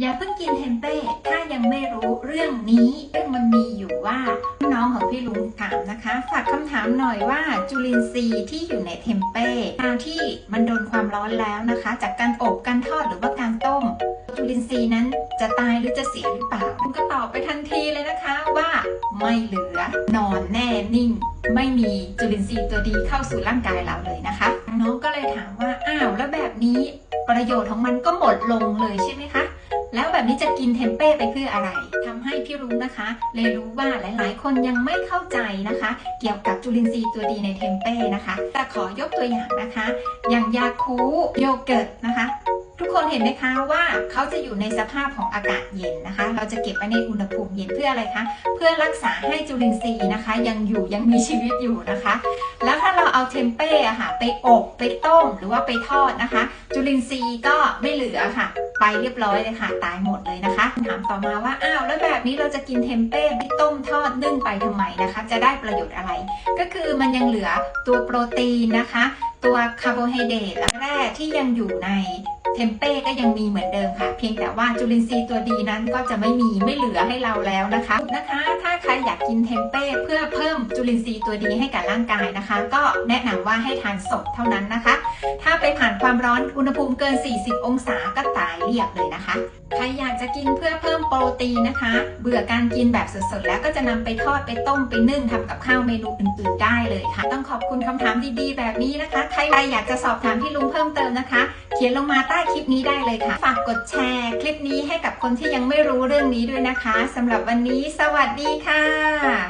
อย่าเพิ่งกินเทมเป้ถ้ายังไม่รู้เรื่องนี้เรื่องมันมีอยู่ว่าน้องของพี่ลุงถามนะคะ ฝากคำถามหน่อยว่าจุลินทรีย์ที่อยู่ในเทมเป้ทางที่มันโดนความร้อนแล้วนะคะ จากการอบการทอดหรือว่าการต้ม จุลินทรีย์นั้นจะตายหรือจะเสียหรือเปล่าคุณก็ตอบไปทันทีเลยนะคะว่าไม่เหลือนอนแน่นิ่ง ไม่มีจุลินทรีย์ตัวดีเข้าสู่ร่างกายเราเลยนะคะ น้องก็เลยถามว่าอ้าวแล้วแบบนี้ประโยชน์ของมันก็หมดลงเลยใช่ไหมคะ แล้วแบบนี้จะกินเทมเป้ไปเพื่ออะไรทำให้พี่รุ้งนะคะ เลยรู้ว่าหลาย ๆ คนยังไม่เข้าใจนะคะ เกี่ยวกับจุลินทรีย์ตัวดีในเทมเป้นะคะ แต่ขอยกตัวอย่างนะคะ อย่างยาคูโยเกิร์ตนะคะ ทุกคนเห็นไหมคะว่าเขาจะอยู่ในสภาพของอากาศเย็นนะคะ เราจะเก็บไว้ในอุณหภูมิเย็นเพื่ออะไรคะ เพื่อรักษาให้จุลินทรีย์นะคะ ยังอยู่ยังมีชีวิตอยู่นะคะ แล้ว เอาเทมเป้อะค่ะไปอบไปต้มหรือว่าไปทอดนะคะ จุลินทรีย์ก็ไม่เหลือค่ะ ไปเรียบร้อยเลยค่ะ ตายหมดเลยนะคะถามต่อมาว่าอ้าวแล้วแบบนี้เราจะกินเทมเป้ไปต้มทอดนึ่งไปทำไมนะคะ จะได้ประโยชน์อะไร ก็คือมันยังเหลือตัวโปรตีนนะคะ ตัวคาร์โบไฮเดรตและแร่ที่ยังอยู่ใน เทมเป้ก็ยังมีเหมือนเดิมค่ะ เพียงแต่ว่าจุลินทรีย์ตัวดีนั้นก็จะไม่มีไม่เหลือให้เราแล้วนะคะนะคะ ถ้าใครอยากกินเทมเป้เพื่อเพิ่มจุลินทรีย์ตัวดีให้กับร่างกายนะคะ ก็แนะนำว่าให้ทานสดเท่านั้นนะคะ ถ้าไปผ่านความร้อนอุณหภูมิเกิน 40 องศาก็ตายเรียบเลยนะคะ ใครอยากจะกินเพื่อเพิ่มโปรตีนนะคะ เบื่อการกินแบบสดๆแล้วก็จะนำไปทอดไปต้มไปนึ่งทำกับข้าวเมนูอื่นๆได้เลยค่ะ ต้องขอบคุณคำถามดีๆ แบบนี้นะคะ ใครอยากจะสอบถามพี่ลุงเพิ่มเติมนะคะเขียนลงมาใต้คลิปนี้ได้เลยค่ะ ฝากกดแชร์คลิปนี้ให้กับคนที่ยังไม่รู้เรื่องนี้ด้วยนะคะสำหรับวันนี้ สวัสดีค่ะ